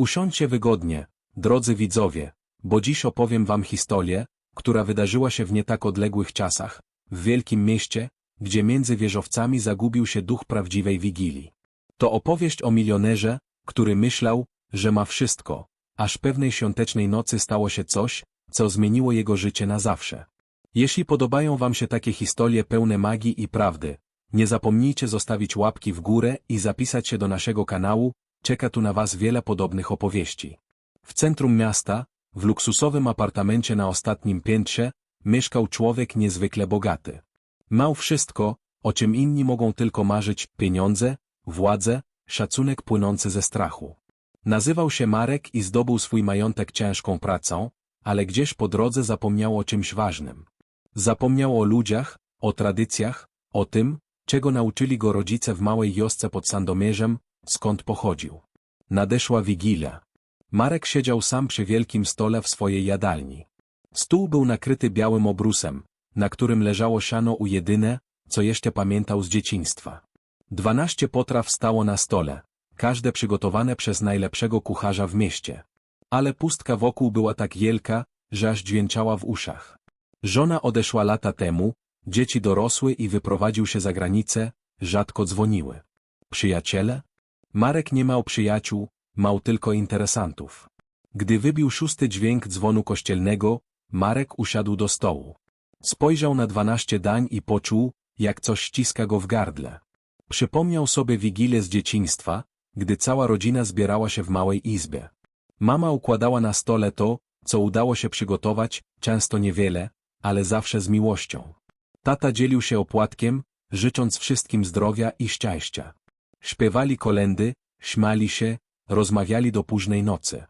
Usiądźcie wygodnie, drodzy widzowie, bo dziś opowiem wam historię, która wydarzyła się w nie tak odległych czasach, w wielkim mieście, gdzie między wieżowcami zagubił się duch prawdziwej Wigilii. To opowieść o milionerze, który myślał, że ma wszystko, aż pewnej świątecznej nocy stało się coś, co zmieniło jego życie na zawsze. Jeśli podobają wam się takie historie pełne magii i prawdy, nie zapomnijcie zostawić łapki w górę i zapisać się do naszego kanału, czeka tu na was wiele podobnych opowieści. W centrum miasta, w luksusowym apartamencie na ostatnim piętrze, mieszkał człowiek niezwykle bogaty. Mał wszystko, o czym inni mogą tylko marzyć, pieniądze, władzę, szacunek płynący ze strachu. Nazywał się Marek i zdobył swój majątek ciężką pracą, ale gdzieś po drodze zapomniał o czymś ważnym. Zapomniał o ludziach, o tradycjach, o tym, czego nauczyli go rodzice w małej wiosce pod Sandomierzem, skąd pochodził. Nadeszła Wigilia. Marek siedział sam przy wielkim stole w swojej jadalni. Stół był nakryty białym obrusem, na którym leżało siano u jedyne, co jeszcze pamiętał z dzieciństwa. Dwanaście potraw stało na stole, każde przygotowane przez najlepszego kucharza w mieście. Ale pustka wokół była tak wielka, że aż dźwięczała w uszach. Żona odeszła lata temu, dzieci dorosły i wyprowadził się za granicę, rzadko dzwoniły. Przyjaciele? Marek nie miał przyjaciół, mał tylko interesantów. Gdy wybił szósty dźwięk dzwonu kościelnego, Marek usiadł do stołu. Spojrzał na dwanaście dań i poczuł, jak coś ściska go w gardle. Przypomniał sobie wigilię z dzieciństwa, gdy cała rodzina zbierała się w małej izbie. Mama układała na stole to, co udało się przygotować, często niewiele, ale zawsze z miłością. Tata dzielił się opłatkiem, życząc wszystkim zdrowia i szczęścia. Śpiewali kolendy, śmiali się, rozmawiali do późnej nocy.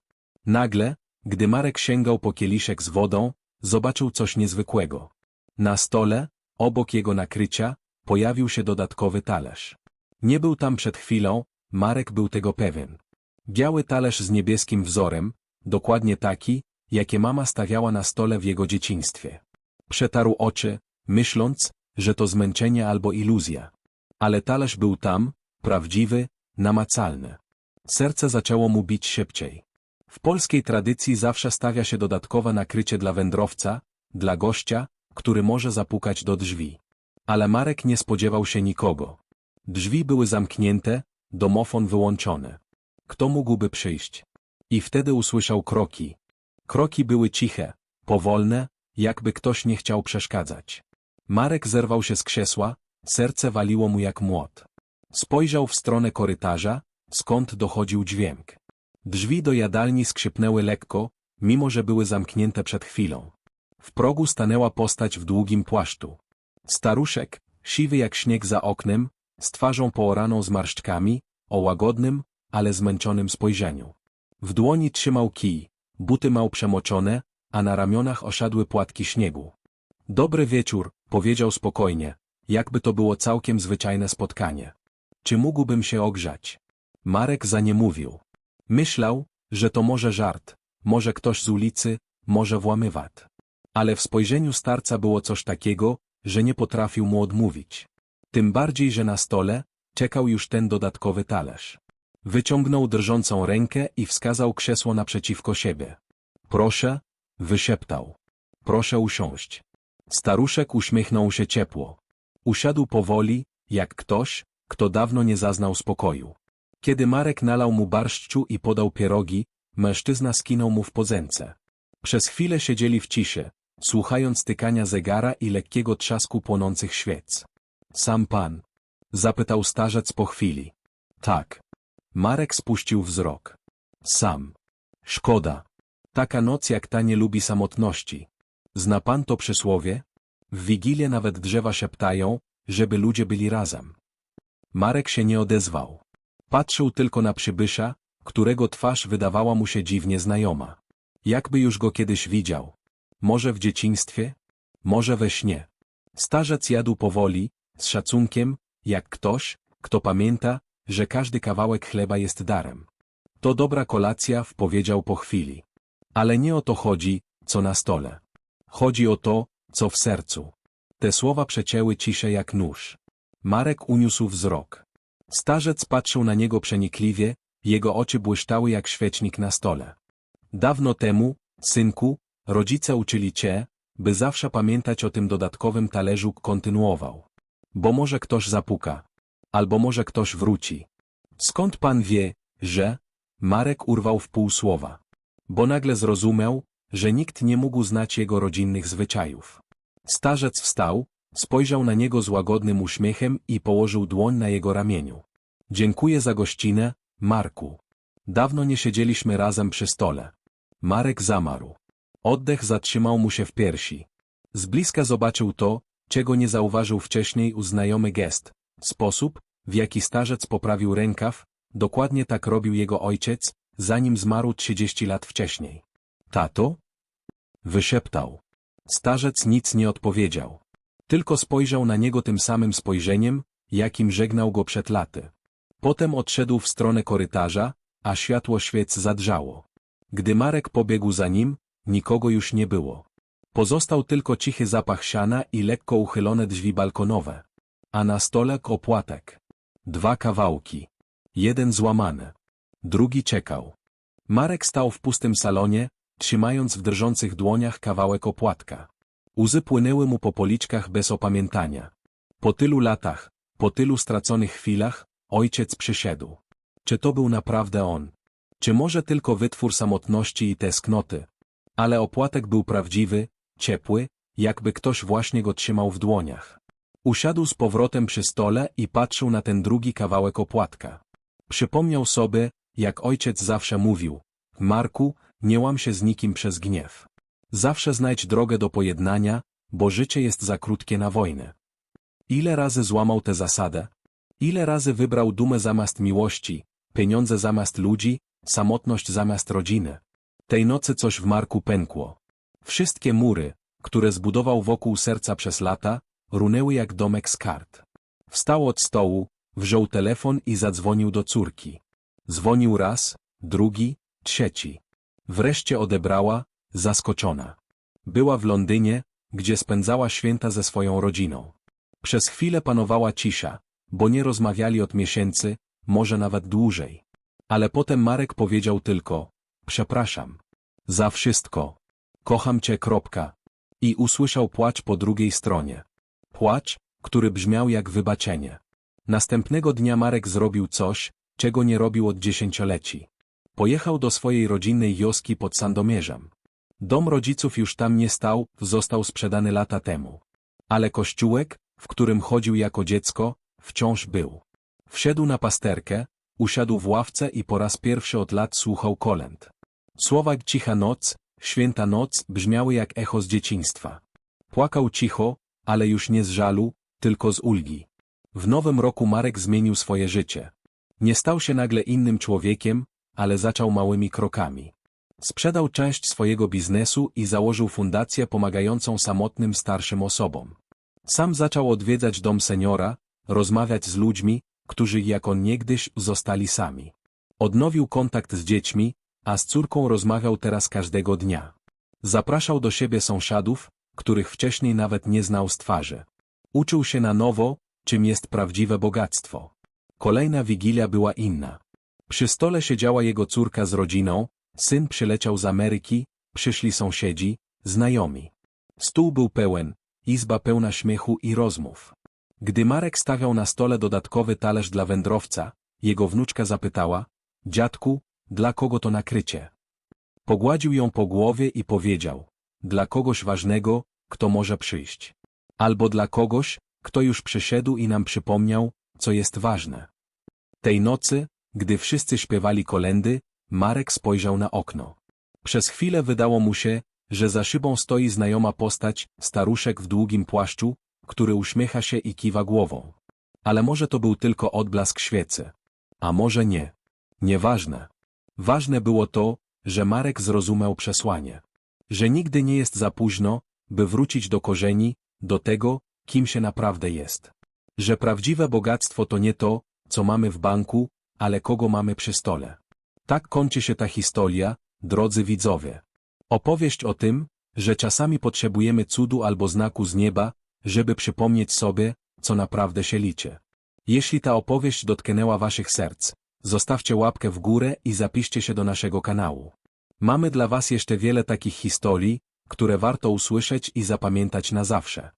Nagle, gdy Marek sięgał po kieliszek z wodą, zobaczył coś niezwykłego. Na stole, obok jego nakrycia, pojawił się dodatkowy talerz. Nie był tam przed chwilą, Marek był tego pewien. Biały talerz z niebieskim wzorem, dokładnie taki, jakie mama stawiała na stole w jego dzieciństwie. Przetarł oczy, myśląc, że to zmęczenie albo iluzja. Ale talerz był tam, prawdziwy, namacalny. Serce zaczęło mu bić szybciej. W polskiej tradycji zawsze stawia się dodatkowe nakrycie dla wędrowca, dla gościa, który może zapukać do drzwi. Ale Marek nie spodziewał się nikogo. Drzwi były zamknięte, domofon wyłączony. Kto mógłby przyjść? I wtedy usłyszał kroki. Kroki były ciche, powolne, jakby ktoś nie chciał przeszkadzać. Marek zerwał się z krzesła, serce waliło mu jak młot. Spojrzał w stronę korytarza, skąd dochodził dźwięk. Drzwi do jadalni skrzypnęły lekko, mimo że były zamknięte przed chwilą. W progu stanęła postać w długim płaszczu. Staruszek, siwy jak śnieg za oknem, z twarzą pooraną zmarszczkami, o łagodnym, ale zmęczonym spojrzeniu. W dłoni trzymał kij, buty mał przemoczone, a na ramionach osiadły płatki śniegu. Dobry wieczór, powiedział spokojnie, jakby to było całkiem zwyczajne spotkanie. Czy mógłbym się ogrzać? Marek za nie mówił. Myślał, że to może żart, może ktoś z ulicy, może włamywat. Ale w spojrzeniu starca było coś takiego, że nie potrafił mu odmówić. Tym bardziej, że na stole czekał już ten dodatkowy talerz. Wyciągnął drżącą rękę i wskazał krzesło naprzeciwko siebie. Proszę, wyszeptał. Proszę usiąść. Staruszek uśmiechnął się ciepło. Usiadł powoli, jak ktoś, kto dawno nie zaznał spokoju. Kiedy Marek nalał mu barszczu i podał pierogi, mężczyzna skinął mu w podzęce. Przez chwilę siedzieli w ciszy, słuchając tykania zegara i lekkiego trzasku płonących świec. Sam pan? Zapytał starzec po chwili. Tak. Marek spuścił wzrok. Sam. Szkoda. Taka noc jak ta nie lubi samotności. Zna pan to przysłowie? W Wigilię nawet drzewa szeptają, żeby ludzie byli razem. Marek się nie odezwał. Patrzył tylko na przybysza, którego twarz wydawała mu się dziwnie znajoma. Jakby już go kiedyś widział. Może w dzieciństwie? Może we śnie. Starzec jadł powoli, z szacunkiem, jak ktoś, kto pamięta, że każdy kawałek chleba jest darem. To dobra kolacja, powiedział po chwili. Ale nie o to chodzi, co na stole. Chodzi o to, co w sercu. Te słowa przecięły ciszę jak nóż. Marek uniósł wzrok. Starzec patrzył na niego przenikliwie, Jego oczy błyszczały jak świecznik na stole. Dawno temu, synku, rodzice uczyli cię, by zawsze pamiętać o tym dodatkowym talerzu, kontynuował. Bo może ktoś zapuka. Albo może ktoś wróci. Skąd pan wie, że? Marek urwał w pół słowa. Bo nagle zrozumiał, że nikt nie mógł znać jego rodzinnych zwyczajów. Starzec wstał, spojrzał na niego z łagodnym uśmiechem i położył dłoń na jego ramieniu. Dziękuję za gościnę, Marku. Dawno nie siedzieliśmy razem przy stole. Marek zamarł. Oddech zatrzymał mu się w piersi. Z bliska zobaczył to, czego nie zauważył wcześniej u znajomy gest. Sposób, w jaki starzec poprawił rękaw, dokładnie tak robił jego ojciec, zanim zmarł 30 lat wcześniej. Tato? Wyszeptał. Starzec nic nie odpowiedział. Tylko spojrzał na niego tym samym spojrzeniem, jakim żegnał go przed laty. Potem odszedł w stronę korytarza, a światło świec zadrżało. Gdy Marek pobiegł za nim, nikogo już nie było. Pozostał tylko cichy zapach siana i lekko uchylone drzwi balkonowe. A na stole opłatek. Dwa kawałki. Jeden złamany. Drugi czekał. Marek stał w pustym salonie, trzymając w drżących dłoniach kawałek opłatka. Łzy płynęły mu po policzkach bez opamiętania. Po tylu latach, po tylu straconych chwilach, ojciec przyszedł. Czy to był naprawdę on? Czy może tylko wytwór samotności i tęsknoty? Ale opłatek był prawdziwy, ciepły, jakby ktoś właśnie go trzymał w dłoniach. Usiadł z powrotem przy stole i patrzył na ten drugi kawałek opłatka. Przypomniał sobie, jak ojciec zawsze mówił, Marku, nie łam się z nikim przez gniew. Zawsze znajdź drogę do pojednania, bo życie jest za krótkie na wojnę. Ile razy złamał tę zasadę? Ile razy wybrał dumę zamiast miłości, pieniądze zamiast ludzi, samotność zamiast rodziny? Tej nocy coś w Marku pękło. Wszystkie mury, które zbudował wokół serca przez lata, runęły jak domek z kart. Wstał od stołu, wziął telefon i zadzwonił do córki. Dzwonił raz, drugi, trzeci. Wreszcie odebrała, zaskoczona. Była w Londynie, gdzie spędzała święta ze swoją rodziną. Przez chwilę panowała cisza, bo nie rozmawiali od miesięcy, może nawet dłużej. Ale potem Marek powiedział tylko, przepraszam. Za wszystko. Kocham cię. Kropka. I usłyszał płacz po drugiej stronie. Płacz, który brzmiał jak wybaczenie. Następnego dnia Marek zrobił coś, czego nie robił od dziesięcioleci. Pojechał do swojej rodzinnej wioski pod Sandomierzem. Dom rodziców już tam nie stał, został sprzedany lata temu. Ale kościółek, w którym chodził jako dziecko, wciąż był. Wszedł na pasterkę, usiadł w ławce i po raz pierwszy od lat słuchał kolęd. Słowa cicha noc, święta noc brzmiały jak echo z dzieciństwa. Płakał cicho, ale już nie z żalu, tylko z ulgi. W nowym roku Marek zmienił swoje życie. Nie stał się nagle innym człowiekiem, ale zaczął małymi krokami. Sprzedał część swojego biznesu i założył fundację pomagającą samotnym starszym osobom. Sam zaczął odwiedzać dom seniora, rozmawiać z ludźmi, którzy jak on niegdyś zostali sami. Odnowił kontakt z dziećmi, a z córką rozmawiał teraz każdego dnia. Zapraszał do siebie sąsiadów, których wcześniej nawet nie znał z twarzy. Uczył się na nowo, czym jest prawdziwe bogactwo. Kolejna wigilia była inna. Przy stole siedziała jego córka z rodziną, syn przyleciał z Ameryki, przyszli sąsiedzi, znajomi. Stół był pełen, izba pełna śmiechu i rozmów. Gdy Marek stawiał na stole dodatkowy talerz dla wędrowca, jego wnuczka zapytała, dziadku, dla kogo to nakrycie? Pogładził ją po głowie i powiedział, dla kogoś ważnego, kto może przyjść. Albo dla kogoś, kto już przyszedł i nam przypomniał, co jest ważne. Tej nocy, gdy wszyscy śpiewali kolendy, Marek spojrzał na okno. Przez chwilę wydało mu się, że za szybą stoi znajoma postać, staruszek w długim płaszczu, który uśmiecha się i kiwa głową. Ale może to był tylko odblask świecy. A może nie. Nieważne. Ważne było to, że Marek zrozumiał przesłanie. Że nigdy nie jest za późno, by wrócić do korzeni, do tego, kim się naprawdę jest. Że prawdziwe bogactwo to nie to, co mamy w banku, ale kogo mamy przy stole. Tak kończy się ta historia, drodzy widzowie. Opowieść o tym, że czasami potrzebujemy cudu albo znaku z nieba, żeby przypomnieć sobie, co naprawdę się liczy. Jeśli ta opowieść dotknęła waszych serc, zostawcie łapkę w górę i zapiszcie się do naszego kanału. Mamy dla Was jeszcze wiele takich historii, które warto usłyszeć i zapamiętać na zawsze.